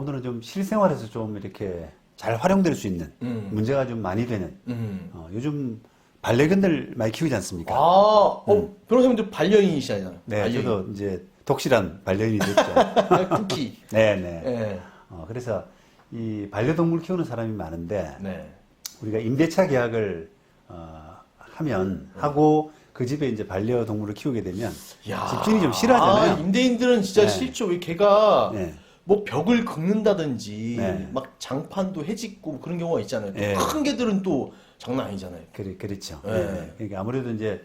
오늘은 좀 실생활에서 좀 이렇게 잘 활용될 수 있는 음. 문제가 좀 많이 되는 음. 어, 요즘 반려견들 많이 키우지 않습니까? 아, 어, 변호사님도 반려인이시잖아요. 네, 반려인. 저도 이제 독실한 반려인이 됐죠. 쿠키. 네, 네. 네. 어, 그래서 이 반려동물 키우는 사람이 많은데 네. 우리가 임대차 계약을 어, 하면 하고 그 집에 이제 반려동물을 키우게 되면 야. 집주인이 좀 싫어하잖아요. 아, 임대인들은 진짜 네. 싫죠. 왜 걔가 네. 뭐 벽을 긁는다든지 네. 막 장판도 해짓고 뭐 그런 경우가 있잖아요. 또 네. 큰 개들은 또 장난 아니잖아요. 그래, 그렇죠. 네. 네. 그러니까 아무래도 이제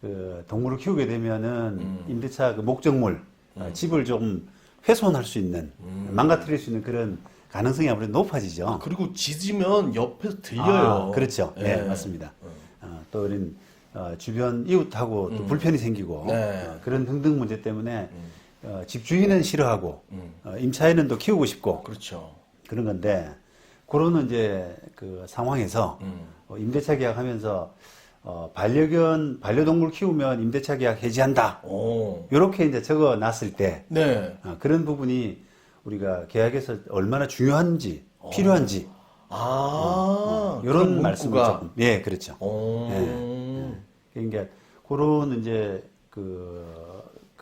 그 동물을 키우게 되면은 음. 임대차 그 목적물 어, 집을 좀 훼손할 수 있는 음. 망가뜨릴 수 있는 그런 가능성이 아무래도 높아지죠. 아, 그리고 짖으면 옆에서 들려요. 아, 그렇죠. 네, 네. 맞습니다. 어, 또 이런 어, 주변 이웃하고 또 음. 불편이 생기고 네. 어, 그런 등등 문제 때문에 음. 어, 집주인은 싫어하고 음. 어, 임차인은 또 키우고 싶고 그렇죠. 그런 건데 그런 이제 그 상황에서 음. 어, 임대차 계약하면서 어, 반려견 반려동물 키우면 임대차 계약 해지한다. 오. 이렇게 이제 적어 놨을 때 네. 어, 그런 부분이 우리가 계약에서 얼마나 중요한지 필요한지 아. 이런 어, 말씀을 문구가. 조금 예 그렇죠. 오. 그러니까 그런 이제 그,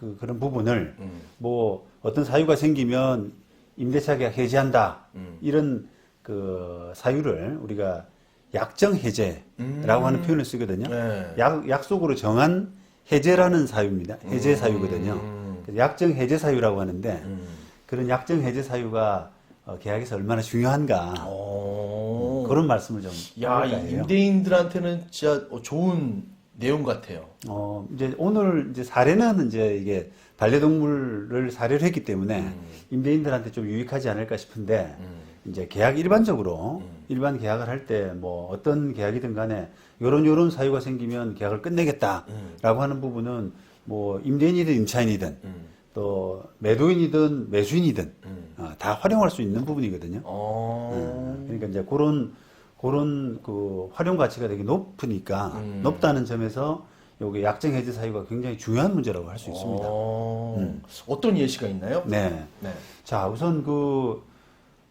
그 그런 부분을 음. 뭐 어떤 사유가 생기면 임대차 계약 해지한다 음. 이런 그 사유를 우리가 약정 해제라고 음. 하는 표현을 쓰거든요. 네. 약 약속으로 정한 해제라는 사유입니다. 해제 사유거든요. 음. 약정 해제 사유라고 하는데 음. 그런 약정 해제 사유가 어, 계약에서 얼마나 중요한가 오. 그런 말씀을 좀 어. 야, 해볼까. 임대인들한테는 진짜 어, 좋은 내용 같아요. 어, 이제 오늘 이제 사례는 이제 이게 반려동물을 사례로 했기 때문에 음. 임대인들한테 좀 유익하지 않을까 싶은데 음. 이제 계약 일반적으로 음. 일반 계약을 할 때 뭐 어떤 계약이든 간에 요런 요런 사유가 생기면 계약을 끝내겠다라고 음. 하는 부분은 뭐 임대인이든 임차인이든 음. 또 매도인이든 매수인이든 음. 어, 다 활용할 수 있는 부분이거든요. 어. 그러니까 이제 그런 그런 그 활용 가치가 되게 높으니까 음. 높다는 점에서 요게 약정 해제 사유가 굉장히 중요한 문제라고 할 수 있습니다. 어. 어떤 예시가 있나요? 네. 네. 자, 우선 그,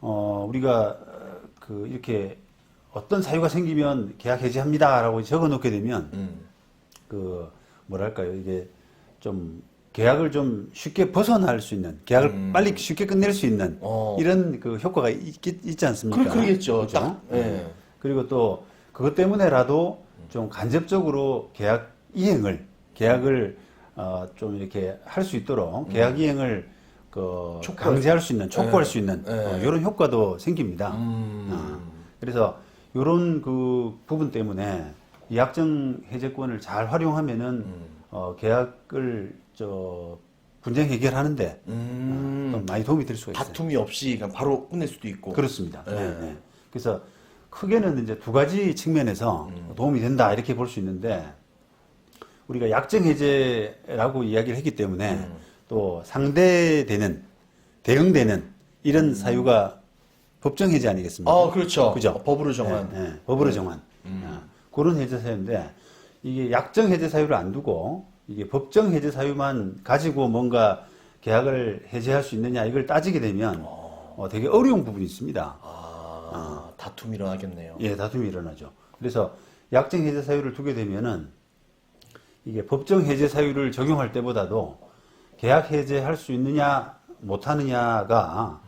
어, 우리가 어, 그 이렇게 어떤 사유가 생기면 계약 해지합니다라고 적어 놓게 되면 음. 그 뭐랄까요. 이게 좀 계약을 좀 쉽게 벗어날 수 있는 계약을 음. 빨리 쉽게 끝낼 수 있는 어. 이런 그 효과가 있, 있지 않습니까? 그, 그러겠죠. 그죠? 딱. 예. 그리고 또 그것 때문에라도 좀 간접적으로 계약 이행을 계약을 어, 좀 이렇게 할 수 있도록 계약 이행을 그 음. 촉구할- 강제할 수 있는 촉구할 네. 수 있는 네. 어, 이런 효과도 생깁니다. 음. 어, 그래서 이런 그 부분 때문에 이 약정 해제권을 잘 활용하면은 음. 어, 계약을 저 분쟁 해결하는데 음. 좀 많이 도움이 될 수가 있어요. 다툼이 없이 그냥 바로 끝낼 수도 있고. 그렇습니다. 네. 네, 네. 그래서 크게는 이제 두 가지 측면에서 음. 도움이 된다 이렇게 볼 수 있는데 우리가 약정 해제라고 이야기를 했기 때문에 음. 또 상대되는 대응되는 이런 사유가 법정 해제 아니겠습니까? 아, 그렇죠. 그죠? 어, 법으로 정한. 네, 네, 법으로 정한 음. 아, 그런 해제 사유인데 이게 약정 해제 사유를 안 두고 이게 법정 해제 사유만 가지고 뭔가 계약을 해제할 수 있느냐 이걸 따지게 되면 어, 되게 어려운 부분이 있습니다. 아, 다툼이 일어나겠네요. 예, 다툼이 일어나죠. 그래서 약정 해제 사유를 두게 되면은 이게 법정 해제 사유를 적용할 때보다도 계약 해제할 수 있느냐 못하느냐가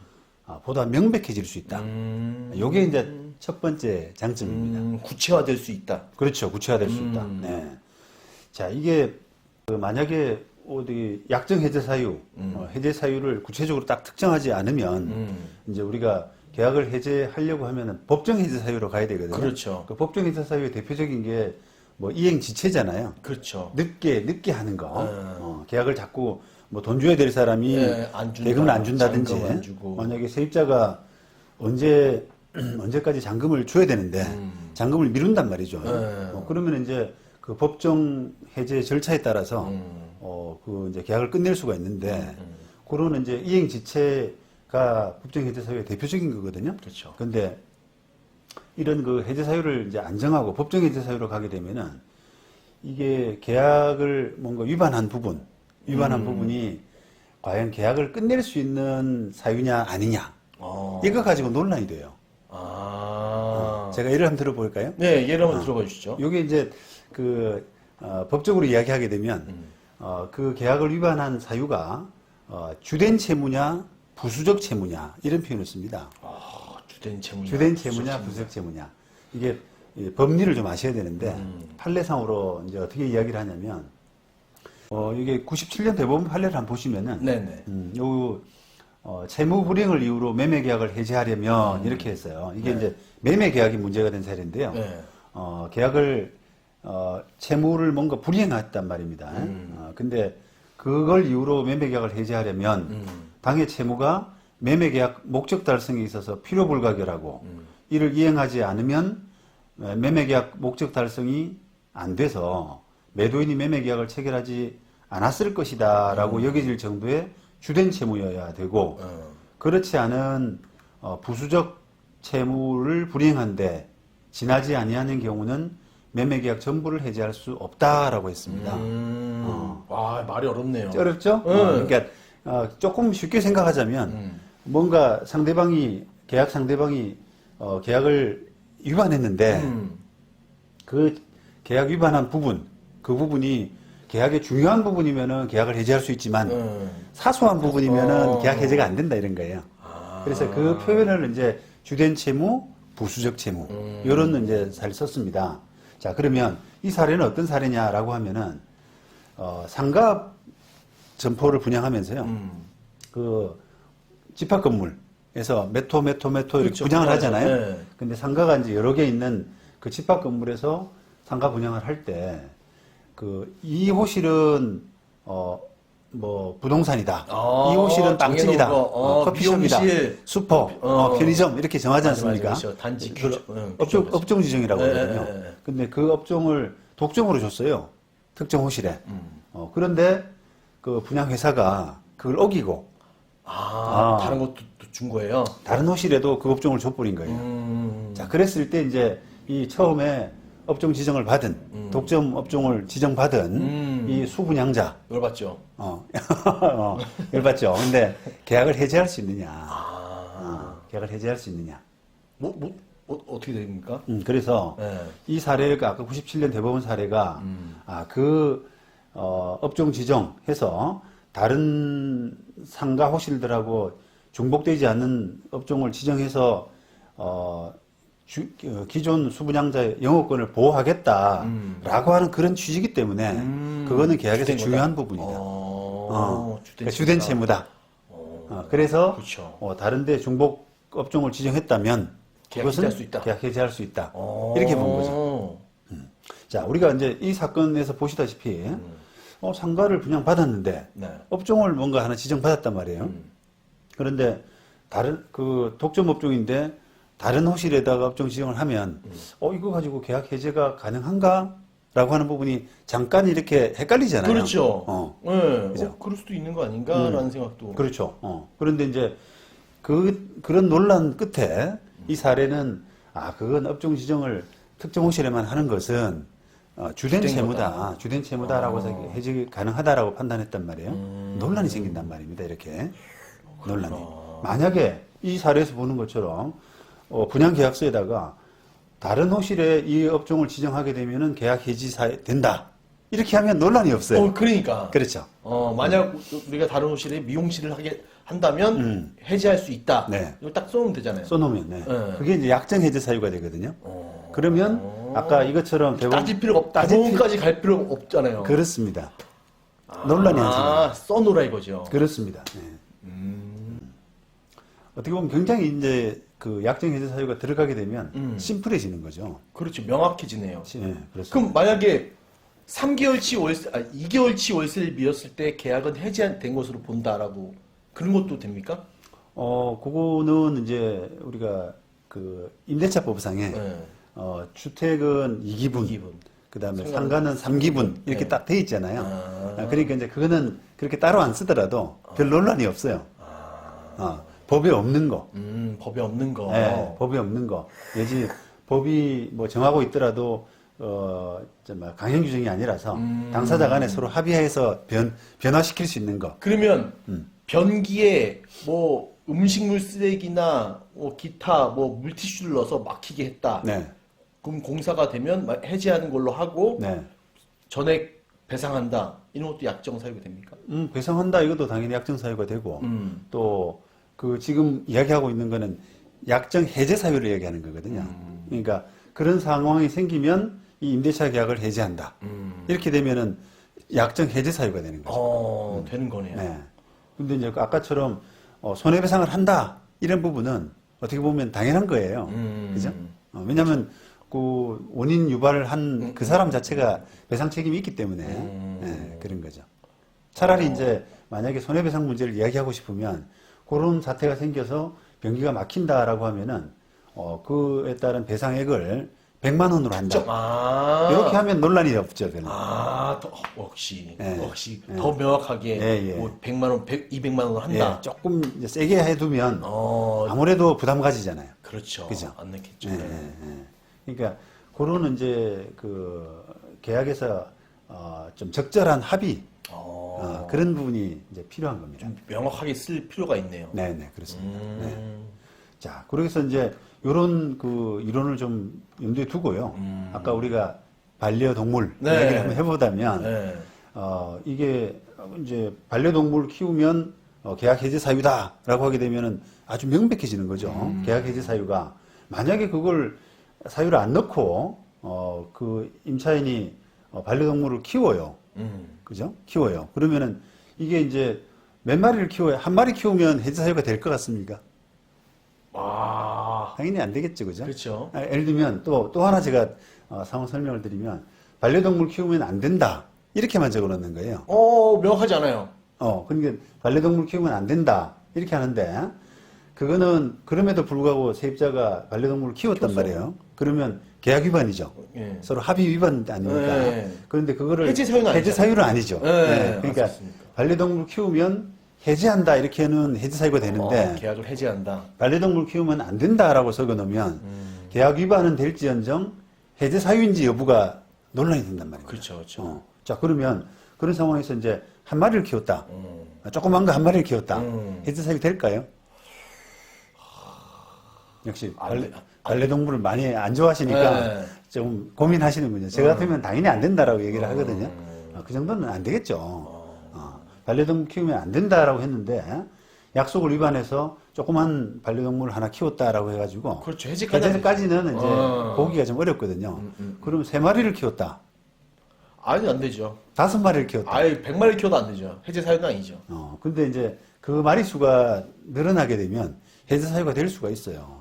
아, 보다 명백해질 수 있다. 음. 요게 이제 첫 번째 장점입니다. 음, 구체화될 수 있다. 그렇죠. 구체화될 수 있다. 음. 네. 자, 이게 그 만약에 어디 약정 해제 사유, 어, 해제 사유를 구체적으로 딱 특정하지 않으면 음. 이제 우리가 계약을 해제하려고 하면은 법정 해제 사유로 가야 되거든요. 그렇죠. 그 법정 해제 사유의 대표적인 게 뭐 이행 지체잖아요. 그렇죠. 늦게 늦게 하는 거. 네. 어, 계약을 자꾸 뭐 돈 줘야 될 사람이 네, 안 준다, 대금을 안 준다든지 잔금 안 주고. 만약에 세입자가 언제 언제까지 잔금을 줘야 되는데 음. 잔금을 미룬단 말이죠. 네. 어, 그러면 이제 그 법정 해제 절차에 따라서 음. 어, 그 이제 계약을 끝낼 수가 있는데 그런 이제 이행 지체 가 법정 해제 사유의 대표적인 거거든요. 그렇죠. 근데 이런 그 해제 사유를 이제 안정하고 법정 해제 사유로 가게 되면은 이게 계약을 뭔가 위반한 부분, 위반한 음. 부분이 과연 계약을 끝낼 수 있는 사유냐 아니냐 아. 이거 가지고 논란이 돼요. 아. 제가 예를 한번 들어볼까요? 네, 예를 한번 들어봐 주시죠. 이게 이제 그 어, 법적으로 이야기하게 되면 음. 어, 그 계약을 위반한 사유가 어, 주된 채무냐 부수적 채무냐 이런 표현을 씁니다. 아, 주된 채무냐. 주된 채무냐 부수적 채무냐 이게 이 법리를 좀 아셔야 되는데 음. 판례상으로 이제 어떻게 이야기를 하냐면 어, 이게 97년 대법원 판례를 한번 보시면은 네네. 음, 요 어, 채무 불이행을 이유로 매매 계약을 해지하려면 음. 이렇게 했어요. 이게 이제 매매 계약이 문제가 된 사례인데요. 네. 어, 계약을 어, 채무를 뭔가 불이행했단 말입니다. 음. 어, 근데 그걸 이유로 매매 계약을 해지하려면 음. 당해 채무가 매매 계약 목적 달성에 있어서 필요 불가결하고 음. 이를 이행하지 않으면 에, 매매 계약 목적 달성이 안 돼서 매도인이 매매 계약을 체결하지 않았을 것이다라고 여겨질 정도의 주된 채무여야 되고 어. 그렇지 않은 어, 부수적 채무를 불이행한데 지나지 아니하는 경우는 매매 계약 전부를 해지할 수 없다라고 했습니다. 음. 어. 와, 말이 어렵네요. 어렵죠? 응. 어, 그러니까 어, 조금 쉽게 생각하자면 음. 뭔가 상대방이 계약 상대방이 어, 계약을 위반했는데 음. 그 계약 위반한 부분 그 부분이 계약의 중요한 부분이면은 계약을 해지할 수 있지만 음. 사소한 부분이면은 어. 계약 해제가 안 된다 이런 거예요. 아. 그래서 그 표현을 이제 주된 채무, 부수적 채무 음. 이런 이제 잘 썼습니다. 자 그러면 이 사례는 어떤 사례냐라고 하면은 어, 상가 점포를 분양하면서요. 음. 그 집합 건물에서 메토 메토 메토 이렇게 그렇죠. 분양을. 하잖아요. 네. 근데 상가가 이제 여러 개 있는 그 집합 건물에서 상가 분양을 할 때 그 이 호실은 어 뭐 부동산이다. 아, 이 호실은 거. 어, 어, 커피숍이다. 미용실. 슈퍼, 어. 어, 편의점 이렇게 정하지 맞아, 않습니까? 맞아, 그렇죠. 단지 그 규정, 응, 업종, 규정, 업종 지정이라고 네, 하거든요. 네, 네. 근데 그 업종을 독점으로 줬어요. 특정 호실에. 음. 어, 그런데 그 분양 회사가 그걸 어기고 아, 아. 다른 것도 또준 거예요. 다른 호실에도 그 업종을 줘버린 거예요. 음. 자, 그랬을 때 이제 이 처음에 업종 지정을 받은 독점 업종을 지정받은 음. 이 수분양자 열받죠. 어, 어 열받죠. 근데 계약을 해지할 수 있느냐? 아. 어, 계약을 해지할 수 있느냐? 뭐, 뭐, 어, 어떻게 됩니까? 음, 그래서 네. 이 사례가 아까 97년 대법원 사례가 음. 아, 그 어, 업종 지정해서 다른 상가 호실들하고 중복되지 않는 업종을 지정해서 어, 주- 어, 기존 수분양자의 영업권을 보호하겠다라고 음. 하는 그런 취지이기 때문에 음. 그거는 계약에서. 중요한 부분이다. 어, 어, 주된 그러니까 주된 채무다. 어. 어, 그래서 그렇죠. 어, 다른데 중복 업종을 지정했다면 계약 그것은 해지할 수 있다. 계약 해지할 수 있다. 어. 이렇게 본 거죠. 자, 우리가 이제 이 사건에서 보시다시피 어, 상가를 분양 받았는데 네. 업종을 뭔가 하나 지정받았단 말이에요. 음. 그런데 다른 그 독점 업종인데 다른 호실에다가 업종 지정을 하면 음. 어 이거 가지고 계약 해제가 가능한가? 라고 하는 부분이 잠깐 이렇게 헷갈리잖아요. 그렇죠. 어. 네. 그죠? 어, 그럴 수도 있는 거 아닌가라는 음. 생각도. 그렇죠. 어. 그런데 이제 그 그런 논란 끝에 이 사례는 아 그건 업종 지정을 특정 호실에만 하는 것은 어, 주된 채무다. 주된 채무다라고 해서 어. 해지 가능하다라고 판단했단 말이에요. 음. 논란이 생긴단 말입니다. 이렇게 논란이. 그렇구나. 만약에 이 사례에서 보는 것처럼 어, 분양 계약서에다가 다른 호실에 이 업종을 지정하게 되면은 계약 해지 사 된다. 이렇게 하면 논란이 없어요. 어, 그러니까. 그렇죠. 어, 만약 우리가 다른 호실에 미용실을 하게 한다면 음. 해지할 수 있다. 네. 이거 딱 써놓으면 되잖아요. 써놓으면 네. 네. 그게 이제 약정 해제 사유가 되거든요. 어. 그러면 아까 이것처럼 대부분 따질 필요가 없, 따질 필요- 대법원까지 갈 필요 없잖아요. 그렇습니다. 논란이 안 생겨요. 아, 써놓으라 이거죠. 그렇습니다. 네. 음. 어떻게 보면 굉장히 이제 그 약정 해제 사유가 들어가게 되면 음. 심플해지는 거죠. 그렇죠. 명확해지네요. 네, 그렇습니다. 그럼 만약에 3개월치 월세, 아, 2개월치 월세를 미뤘을 때 계약은 해지된 것으로 본다라고 그런 것도 됩니까? 어, 그거는 이제 우리가 그 임대차법상에 네. 어, 주택은 2기분, 이기분. 그다음에 상가는 상가는 3기분 이렇게 네. 딱돼 있잖아요. 아. 아, 그러니까 이제 그거는 그렇게 따로 안 쓰더라도 별 논란이 없어요. 어, 법에 없는 거. 음, 법에 없는 거. 예, 법이 없는 거. 예지 법이 뭐 정하고 있더라도 어, 좀 강행 규정이 아니라서 음. 당사자 간에 서로 합의해서 변 변화시킬 수 있는 거. 그러면 음. 변기에 뭐 음식물 쓰레기나 뭐 기타 뭐 물티슈를 넣어서 막히게 했다. 네. 그럼 공사가 되면 막 해제하는 걸로 하고 네. 전액 배상한다. 이런 것도 약정 사유가 됩니까? 음, 배상한다 이것도 당연히 약정 사유가 되고 음. 또그 지금 이야기하고 있는 거는 약정 해제 사유를 얘기하는 거거든요. 음. 그러니까 그런 상황이 생기면 이 임대차 계약을 해제한다. 음. 이렇게 되면은 약정 해제 사유가 되는 거죠. 어, 되는 거네요. 네. 근데 이제 아까처럼 어, 손해배상을 한다 이런 부분은 어떻게 보면 당연한 거예요. 음. 그죠? 어, 왜냐하면 그 원인 유발을 한 그 사람 자체가 배상 책임이 있기 때문에 음. 네, 그런 거죠. 차라리 이제 만약에 손해배상 문제를 이야기하고 싶으면 그런 사태가 생겨서 변기가 막힌다라고 하면은 어, 그에 따른 배상액을 100만 원으로 한다. 아. 이렇게 하면 논란이 없죠, 별로. 아, 더, 어, 역시, 네. 역시 더 명확하게 예, 예. 뭐 100만 원, 100, 200만 원을 한다. 예, 조금 이제 세게 해두면 어, 아무래도 부담 가지잖아요. 그렇죠. 그죠? 안. 예, 네. 예, 예. 그러니까 그런 이제 그 계약에서 어, 좀 적절한 합의 어, 어, 그런 부분이 이제 필요한 겁니다. 좀 명확하게 쓸 필요가 있네요. 네, 네, 그렇습니다. 네. 음. 자, 그래서 이제 이런 그 이론을 좀 염두에 두고요. 아까 우리가 반려동물 음. 네. 이야기를 한번 해보자면 네. 어, 이게 이제 반려동물 키우면 어, 계약 해제 사유다라고 하게 되면은 아주 명백해지는 거죠. 음. 계약 해제 사유가 만약에 그걸 사유를 안 넣고 어, 그 임차인이 어, 반려동물을 키워요. 음. 그죠? 키워요. 그러면은 이게 이제 몇 마리를 키워야 한 마리 키우면 해제 사유가 될 것 같습니까? 와. 당연히 안 되겠죠, 그죠? 그렇죠. 아, 예를 들면 또 또 하나 제가 어, 상호 설명을 드리면 반려동물 키우면 안 된다 이렇게만 적어 놓는 거예요. 어, 명확하지 않아요. 어, 그러니까 반려동물 키우면 안 된다 이렇게 하는데 그거는 그럼에도 불구하고 세입자가 반려동물을 키웠단 키웠어요. 말이에요. 그러면 계약 위반이죠. 예. 서로 합의 위반 아닙니까? 네. 그런데 그거를 해지 사유는. 해지 사유는 아니죠. 네, 그러니까 맞습니다. 반려동물 키우면 해지한다 이렇게는 해지 사유가 되는데 어, 계약을 해제한다. 반려동물 키우면 안 된다라고 적어놓으면 음. 계약 위반은 될지언정 해제 사유인지 여부가 논란이 된단 말이에요. 그렇죠, 그렇죠. 어. 자 그러면 그런 상황에서 이제 한 마리를 키웠다. 음. 조그만 거 한 마리를 키웠다. 음. 해제 사유 될까요? 역시 안 반려, 돼. 반려동물을 많이 안 좋아하시니까 네. 좀 고민하시는군요. 저 같으면 당연히 안 된다라고 얘기를 하거든요. 음. 어, 그 정도는 안 되겠죠. 어, 반려동물 키우면 안 된다라고 했는데 약속을 위반해서 조그만 반려동물을 하나 키웠다라고 해가지고 그렇죠. 해제까지 해제까지는 이제 어. 보기가 좀 어렵거든요. 음, 음. 그럼 세 마리를 키웠다, 아니, 안 되죠. 다섯 마리를 키웠다. 아예 100마리 키워도 안 되죠. 해제 사유는 아니죠. 어, 근데 이제 그 마리 수가 늘어나게 되면 해제 사유가 될 수가 있어요.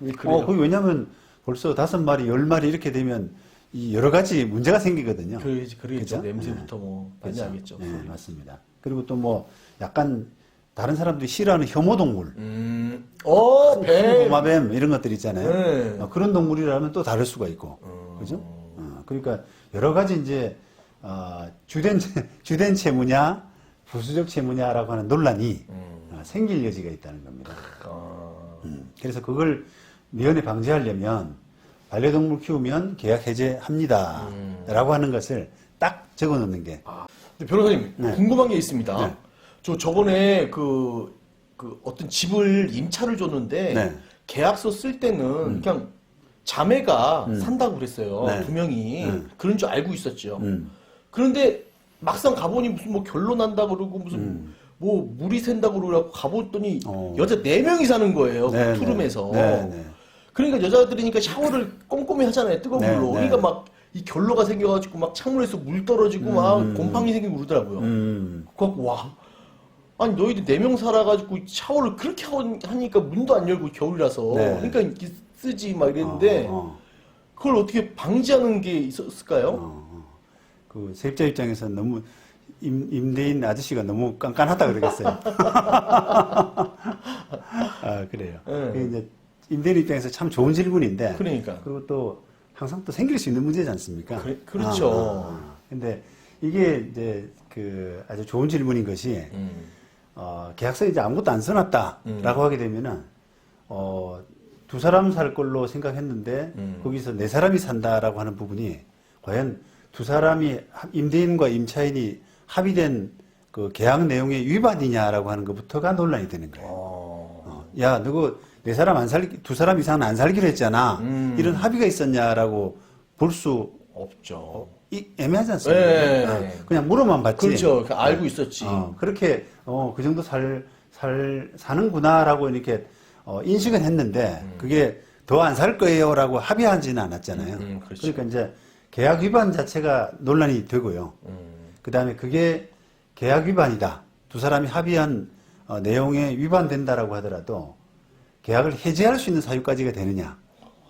왜 그래요? 어, 그게 왜냐면 벌써 다섯 마리, 열 마리 이렇게 되면 이 여러 가지 문제가 생기거든요. 그, 그러겠죠. 냄새부터 뭐, 많이 그렇죠. 알겠죠. 네, 맞습니다. 그리고 또 뭐 약간 다른 사람들이 싫어하는 혐오 동물, 음, 어, 배. 도마뱀 이런 것들 있잖아요. 네. 어, 그런 동물이라면 또 다를 수가 있고, 그죠? 어, 그러니까 여러 가지 이제 어, 주된 채- 주된 채무냐, 부수적 채무냐라고 하는 논란이 어, 생길 여지가 있다는 겁니다. 아, 음, 그래서 그걸 미연에 방지하려면 반려동물 키우면 계약 해제합니다. 라고 하는 것을 딱 적어 놓는 게. 근데 변호사님 네. 궁금한 게 있습니다. 네. 저 저번에 그, 그 어떤 집을 임차를 줬는데 네. 계약서 쓸 때는 그냥 자매가 산다고 그랬어요. 네. 두 명이 음. 그런 줄 알고 있었죠. 음. 그런데 막상 가보니 무슨 뭐 결론난다 그러고 무슨 뭐 물이 샌다 그러고 가봤더니 음. 어. 여자 네 명이 사는 거예요. 네, 그 투룸에서. 네, 네. 그러니까 여자들이니까 샤워를 꼼꼼히 하잖아요. 뜨거운 네, 물로. 네. 그러니까 막 이 결로가 생겨가지고 막 창문에서 물 떨어지고 막 곰팡이 생기고 그러더라고요. 음. 그래갖고 와 아니 너희들 네 명 살아가지고 샤워를 그렇게 하니까 문도 안 열고 겨울이라서 네. 그러니까 이렇게 쓰지 막 이랬는데 어, 어, 그걸 어떻게 방지하는 게 있었을까요? 어, 어. 그 세입자 입장에서 너무 임, 임대인 아저씨가 너무 깐깐하다 그러겠어요. 아, 그래요. 네. 이제 임대인 입장에서 참 좋은 질문인데. 그러니까 그리고 또 항상 또 생길 수 있는 문제지 않습니까? 그래- 그렇죠. 아, 아. 근데 이게 이제 그 아주 좋은 질문인 것이 음. 어, 계약서에 이제 아무것도 안 써놨다라고 하게 되면은 어, 두 사람 살 걸로 생각했는데 음. 거기서 네 사람이 산다라고 하는 부분이 과연 두 사람이 합- 임대인과 임차인이 합의된 그 계약 내용의 위반이냐라고 하는 것부터가 논란이 되는 거예요. 야, 너거 네 사람 안 살기, 두 사람 이상은 안 살기로 했잖아. 음. 이런 합의가 있었냐라고 볼 수 없죠. 애매하지 않습니까? 네. 어, 그냥 물어만 봤지. 그렇죠. 그 알고 있었지. 어, 그렇게 어, 그 정도 살, 살 사는구나라고 이렇게 어, 인식은 했는데 그게 더 안 살 거예요라고 합의하지는 않았잖아요. 음, 음, 그렇죠. 그러니까 이제 계약 위반 자체가 논란이 되고요. 음. 그 다음에 그게 계약 위반이다. 두 사람이 합의한 어, 내용에 위반된다라고 하더라도 계약을 해지할 수 있는 사유까지가 되느냐.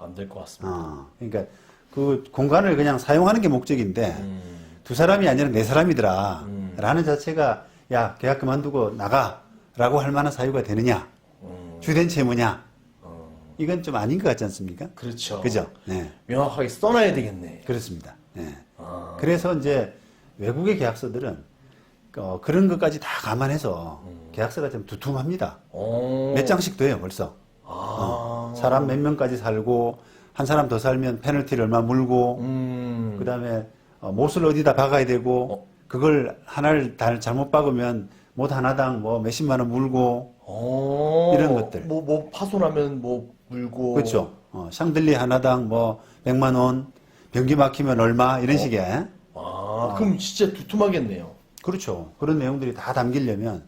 안 될 것 같습니다. 어, 그러니까 그 공간을 그냥 사용하는 게 목적인데 음. 두 사람이 아니라 네 사람이더라. 음. 라는 자체가 야 계약 그만두고 나가 라고 할 만한 사유가 되느냐. 음. 주된 채무냐. 어. 이건 좀 아닌 것 같지 않습니까? 그렇죠. 그죠? 네. 명확하게 써놔야 되겠네. 그렇습니다. 네. 아. 그래서 이제 외국의 계약서들은 어, 그런 것까지 다 감안해서 계약서가 좀 두툼합니다. 어. 몇 장씩 돼요, 벌써. 아. 어, 사람 몇 명까지 살고 한 사람 더 살면 페널티를 얼마 물고 음. 그 다음에 어, 못을 어디다 박아야 되고 그걸 하나를 다 잘못 박으면 못 하나당 뭐 몇십만 원 물고 어. 이런 것들. 뭐, 뭐 파손하면 뭐 물고. 그렇죠. 어, 샹들리 하나당 뭐 100만 원, 변기 막히면 얼마 이런 식의 아, 그럼 진짜 두툼하겠네요. 그렇죠. 그런 내용들이 다 담기려면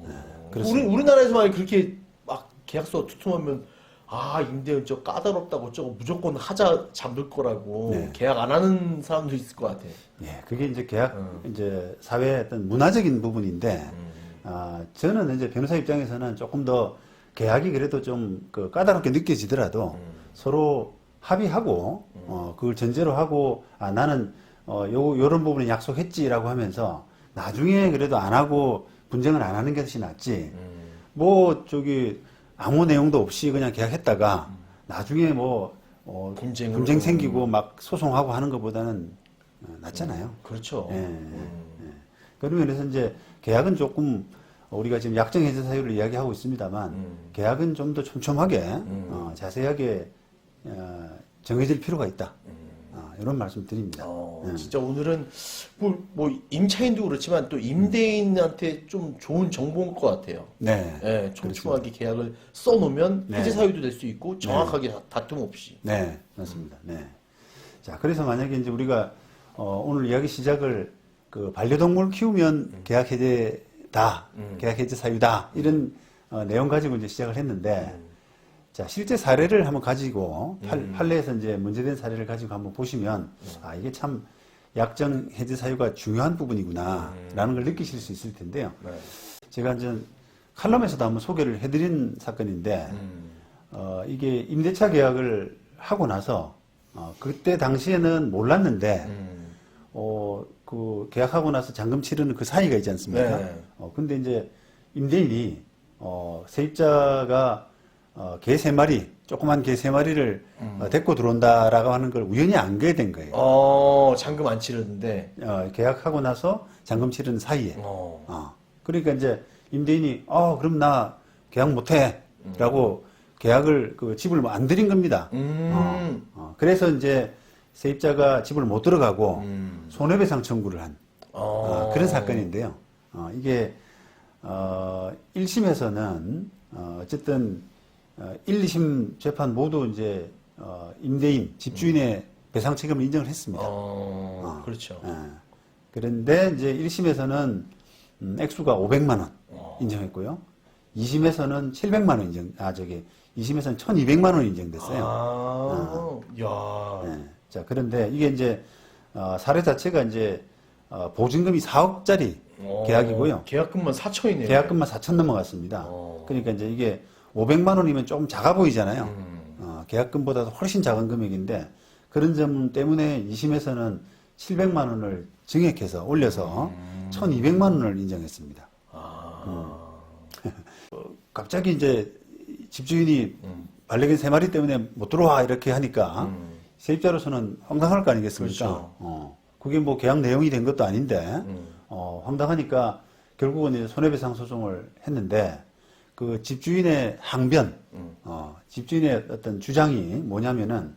네, 우리, 그렇습니다. 우리나라에서 만약 그렇게 막 계약서 두툼하면 아, 임대인 저 까다롭다고 저거 무조건 하자 잠들 거라고 네. 계약 안 하는 사람도 있을 것 같아. 예, 그게 이제 계약 음. 이제 사회 어떤 문화적인 부분인데 음. 아, 저는 이제 변호사 입장에서는 조금 더 계약이 그래도 좀 그 까다롭게 느껴지더라도 음. 서로 합의하고 어, 그걸 전제로 하고 아 나는 어, 요 요런 부분에 약속했지라고 하면서 나중에 그래도 안 하고 분쟁을 안 하는 것이 낫지. 음. 뭐 저기 아무 내용도 없이 그냥 계약했다가 나중에 뭐 어, 분쟁으로. 분쟁 생기고 막 소송하고 하는 것보다는 어, 낫잖아요. 그렇죠. 예, 예, 음. 그런 면에서 이제 계약은 조금 우리가 지금 약정 해제 사유를 이야기하고 있습니다만 음. 계약은 좀 더 촘촘하게 어, 자세하게 어, 정해질 필요가 있다. 어, 이런 말씀 드립니다. 음. 어, 예. 진짜 오늘은 뭐, 뭐 임차인도 그렇지만 또 임대인한테 좀 좋은 정보인 것 같아요. 네. 예, 촘촘하게 계약을 써놓으면 네. 해제 사유도 될 수 있고 정확하게 다- 다툼 없이. 네, 맞습니다. 네. 자, 그래서 만약에 이제 우리가 어, 오늘 이야기 시작을 그 반려동물 키우면 계약 해제다, 음. 계약 해제 사유다 이런 어, 내용 가지고 이제 시작을 했는데 음. 자 실제 사례를 한번 가지고 판, 판례에서 이제 문제된 사례를 가지고 한번 보시면 아 이게 참 약정 해제 사유가 중요한 부분이구나라는 걸 느끼실 수 있을 텐데요. 네. 제가 이제 칼럼에서도 한번 소개를 해드린 사건인데 음. 어, 이게 임대차 계약을 하고 나서 어, 그때 당시에는 몰랐는데 음. 어, 그 계약하고 나서 잔금 치르는 그 사이가 있지 않습니까? 네. 어, 근데 이제 임대인이 어, 세입자가 어, 개 세 마리, 조그만 개 세 마리를 어, 데리고 들어온다라고 하는 걸 우연히 안게 된 거예요. 어, 잔금 안 치르는데. 어, 계약하고 나서 잔금 치르는 사이에. 어. 어. 그러니까 이제 임대인이 어 그럼 나 계약 못해라고 계약을 그 집을 뭐안 드린 겁니다. 음. 어, 어. 그래서 이제 세입자가 집을 못 들어가고 음. 손해배상 청구를 한 어. 어, 그런 사건인데요. 어, 이게 어, 1심에서는 어, 어쨌든 어, 1, 2심 재판 모두 이제 어, 임대인 집주인의 배상 책임을 인정을 했습니다. 어, 어. 그렇죠. 예. 그런데 이제 1심에서는 음, 액수가 500만 원 어. 인정했고요. 2심에서는 700만 원 인정, 아, 저기, 2심에서는 1200만 원 인정됐어요. 아, 야. 예. 자, 그런데 이게 이제, 어, 사례 자체가 이제, 어, 보증금이 4억짜리 어, 계약이고요. 계약금만 4천이네요. 계약금만 4천 넘어갔습니다. 어. 그러니까 이제 이게 500만 원이면 조금 작아 보이잖아요. 음. 어, 계약금보다도 훨씬 작은 금액인데 그런 점 때문에 2심에서는 700만 원을 증액해서 올려서 음. 1200만 원을 인정했습니다. 아. 갑자기 이제 집주인이 음. 반려견 세 마리 때문에 못 들어와 이렇게 하니까 음. 세입자로서는 황당할 거 아니겠습니까? 그렇죠. 어, 그게 뭐 계약 내용이 된 것도 아닌데 음. 어, 황당하니까 결국은 이제 손해배상 소송을 했는데 그 집주인의 항변, 음. 어, 집주인의 어떤 주장이 뭐냐면은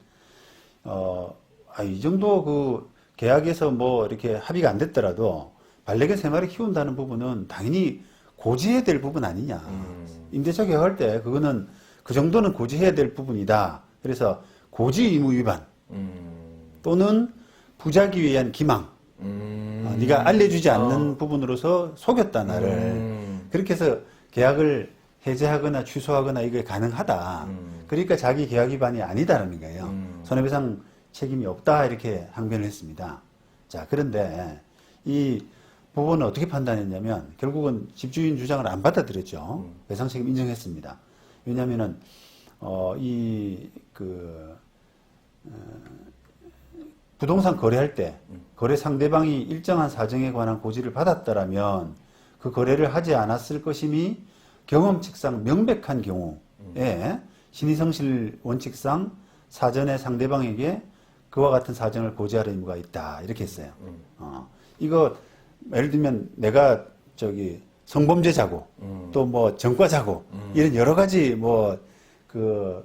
어, 아, 이 정도 그 계약에서 뭐 이렇게 합의가 안 됐더라도 반려견 세 마리 키운다는 부분은 당연히 고지해야 될 부분 아니냐. 음. 임대차 계약할 때 그거는 그 정도는 고지해야 될 부분이다. 그래서 고지 의무 위반 음. 또는 부작위 위한 기망. 음. 어, 네가 알려주지 않는 부분으로서 속였다 나를. 음. 그렇게 해서 계약을 해제하거나 취소하거나 이게 가능하다. 음. 그러니까 자기 계약 위반이 아니다라는 거예요. 음. 손해배상 책임이 없다 이렇게 항변을 했습니다. 자 그런데 이 법원은 어떻게 판단했냐면 결국은 집주인 주장을 안 받아들였죠. 배상 책임 인정했습니다. 왜냐하면은 어이그 부동산 거래할 때 거래 상대방이 일정한 사정에 관한 고지를 받았더라면 그 거래를 하지 않았을 것임이 경험칙상 명백한 경우에 신의성실 원칙상 사전에 상대방에게 그와 같은 사정을 고지할 의무가 있다. 이렇게 했어요. 어, 이거 예를 들면 내가 저기 성범죄자고 또뭐 전과자고 이런 여러 가지 뭐 그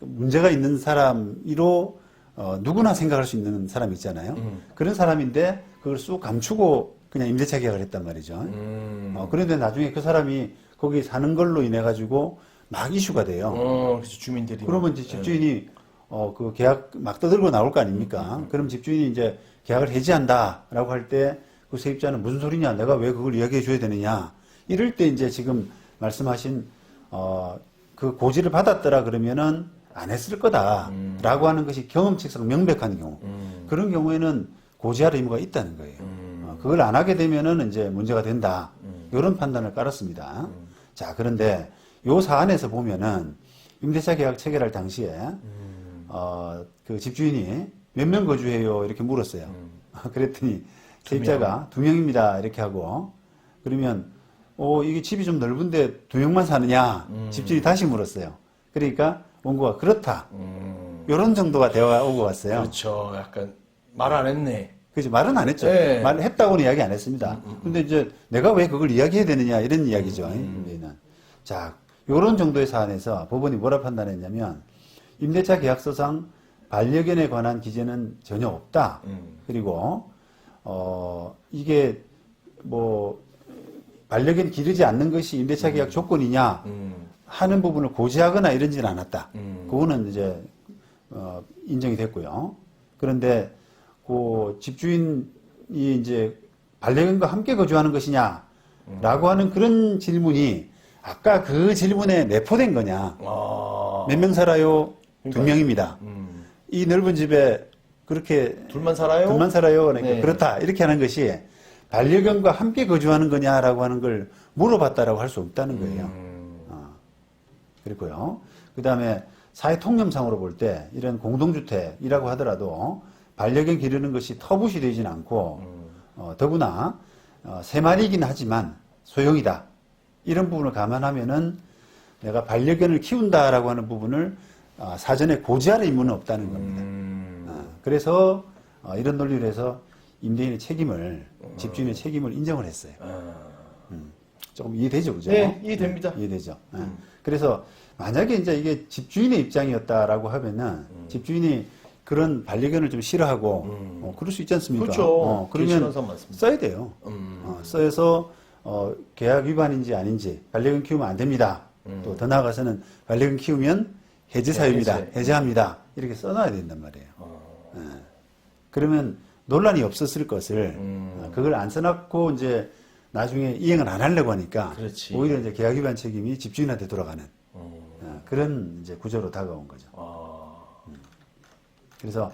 문제가 있는 사람이로 어, 누구나 생각할 수 있는 사람 있잖아요. 그런 사람인데 그걸 쑥 감추고 그냥 임대차 계약을 했단 말이죠. 음. 어, 그런데 나중에 그 사람이 거기 사는 걸로 인해 가지고 막 이슈가 돼요. 어, 그래서 주민들이 그러면 이제 집주인이 어, 그 계약 막 떠들고 나올 거 아닙니까? 그럼 집주인이 이제 계약을 해지한다라고 할 때 그 세입자는 무슨 소리냐? 내가 왜 그걸 이야기해 줘야 되느냐? 이럴 때 이제 지금 말씀하신 어, 그 고지를 받았더라 그러면은 안 했을 거다라고 하는 것이 경험칙상 명백한 경우. 음. 그런 경우에는 고지할 의무가 있다는 거예요. 음. 어, 그걸 안 하게 되면은 이제 문제가 된다. 이런 판단을 깔았습니다. 음. 자, 그런데 요 사안에서 보면은 임대차 계약 체결할 당시에 음. 어, 그 집주인이 몇 명 거주해요? 이렇게 물었어요. 음. 그랬더니 세입자가 두 명입니다. 이렇게 하고 그러면 어, 이게 집이 좀 넓은데 두 명만 사느냐? 집주인이 다시 물었어요. 그러니까 원고가 그렇다. 음. 요런 정도가 대화가 오고 갔어요. 그렇죠. 약간 말 안 했네. 그지 말은 안 했죠. 네. 말했다고는 이야기 안 했습니다. 근데 이제 내가 왜 그걸 이야기해야 되느냐 이런 이야기죠. 우리는. 자, 요런 정도의 사안에서 법원이 뭐라 판단했냐면 임대차 계약서상 반려견에 관한 기재는 전혀 없다. 음. 그리고 어 이게 뭐 반려견 기르지 않는 것이 임대차 계약 조건이냐 음. 하는 부분을 고지하거나 이러지는 않았다. 음. 그거는 이제 어, 인정이 됐고요. 그런데 그 집주인이 이제 반려견과 함께 거주하는 것이냐라고 하는 그런 질문이 아까 그 질문에 내포된 거냐? 아. 몇명 살아요? 두 그러니까요. 명입니다. 음. 이 넓은 집에 그렇게 둘만 살아요? 둘만 살아요. 그러니까 네. 그렇다 이렇게 하는 것이 반려견과 함께 거주하는 거냐라고 하는 걸 물어봤다라고 할 수 없다는 거예요. 음. 어, 그렇고요. 그 다음에 사회 통념상으로 볼 때 이런 공동주택이라고 하더라도 반려견 기르는 것이 터부시 되지는 않고 어, 더구나 어, 세 마리이긴 하지만 소형이다. 이런 부분을 감안하면은 내가 반려견을 키운다라고 하는 부분을 어, 사전에 고지할 의무는 없다는 겁니다. 음. 어, 그래서 어, 이런 논리로 해서 임대인의 책임을 집주인의 책임을 인정을 했어요. 아. 조금 이해되죠, 그죠? 네, 이해됩니다. 네, 이해되죠. 예. 그래서 만약에 이제 이게 집주인의 입장이었다라고 하면은 음. 집주인이 그런 반려견을 좀 싫어하고 어, 그럴 수 있지 않습니까? 그렇죠. 어, 그러면. 써야 돼요. 음. 어, 써서 어, 계약 위반인지 아닌지 반려견 키우면 안 됩니다. 또더 나아가서는 반려견 키우면 해제 사유입니다. 음. 해제. 해제 합니다. 이렇게 써놔야 된단 말이에요. 어. 예. 그러면 논란이 없었을 것을 음. 어, 그걸 안 써놨고 이제 나중에 이행을 안 하려고 하니까 그렇지. 오히려 이제 계약 위반 책임이 집주인한테 돌아가는 어. 어, 그런 이제 구조로 다가온 거죠. 아. 그래서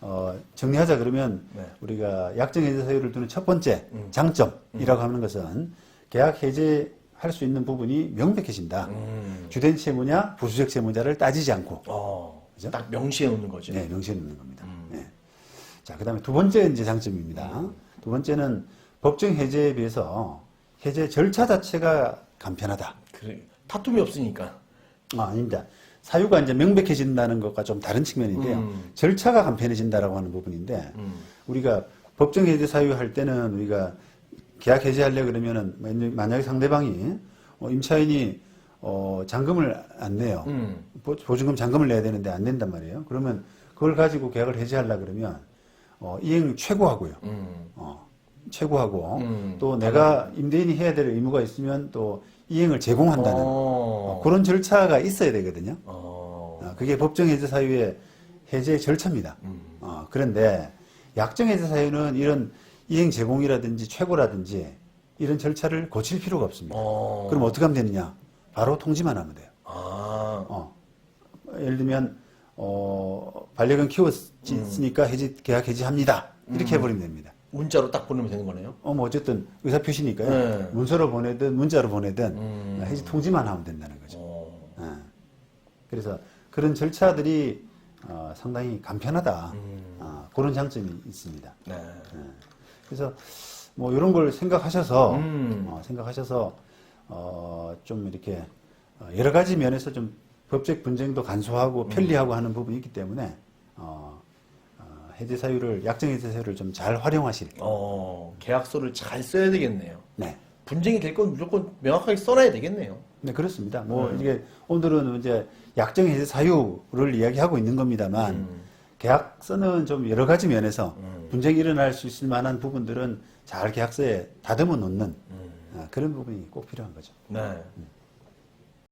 어, 정리하자 그러면 네. 우리가 약정 해제 사유를 두는 첫 번째 장점이라고 하는 것은 계약 해제 할 수 있는 부분이 명백해진다. 음. 주된 채무냐 부수적 채무자를 따지지 않고 어. 그죠? 딱 명시해 놓는 거죠. 네, 명시해 놓는 겁니다. 음. 네. 자, 그 다음에 두 번째 이제 장점입니다. 두 번째는 법정 해제에 비해서 해제 절차 자체가 간편하다. 그래. 다툼이 없으니까. 아, 아닙니다. 사유가 이제 명백해진다는 것과 좀 다른 측면인데요. 음. 절차가 간편해진다라고 하는 부분인데, 음. 우리가 법정 해제 사유 할 때는 우리가 계약 해제하려 그러면은 만약- 만약에 상대방이 어, 임차인이 어, 잔금을 안 내요. 음. 보- 보증금 잔금을 내야 되는데 안 낸단 말이에요. 그러면 그걸 가지고 계약을 해지하려 그러면 어, 이행 최고하고요. 음. 어, 최고하고 음. 또 내가 임대인이 해야 될 의무가 있으면 또 이행을 제공한다는 어. 어, 그런 절차가 있어야 되거든요. 어. 어, 그게 법정 해제 사유의 해제 절차입니다. 음. 어, 그런데 약정 해제 사유는 이런 이행 제공이라든지 최고라든지 이런 절차를 고칠 필요가 없습니다. 어. 그럼 어떻게 하면 되느냐? 바로 통지만 하면 돼요. 아. 어. 예를 들면 어, 반려견 키웠으니까 해지 계약 해지합니다. 이렇게 해버리면 됩니다. 문자로 딱 보내면 되는 거네요. 어, 뭐 어쨌든 의사 표시니까요. 네. 문서로 보내든 문자로 보내든 음. 해지 통지만 하면 된다는 거죠. 어. 예. 그래서 그런 절차들이 어, 상당히 간편하다. 음. 어, 그런 장점이 있습니다. 네. 그래서 뭐 이런 걸 생각하셔서 음. 어, 생각하셔서 어, 좀 이렇게 어, 여러 가지 면에서 좀 법적 분쟁도 간소하고 편리하고 하는 부분이 있기 때문에 어, 어, 해제 사유를 약정 해제 사유를 좀 잘 활용하실. 어. 계약서를 잘 써야 되겠네요. 네. 분쟁이 될 건 무조건 명확하게 써놔야 되겠네요. 네, 그렇습니다. 뭐, 음. 이게, 오늘은 이제 약정 해제 사유를 이야기하고 있는 겁니다만, 음. 계약서는 좀 여러 가지 면에서 음. 분쟁이 일어날 수 있을 만한 부분들은 잘 계약서에 다듬어 놓는 음. 아, 그런 부분이 꼭 필요한 거죠. 네.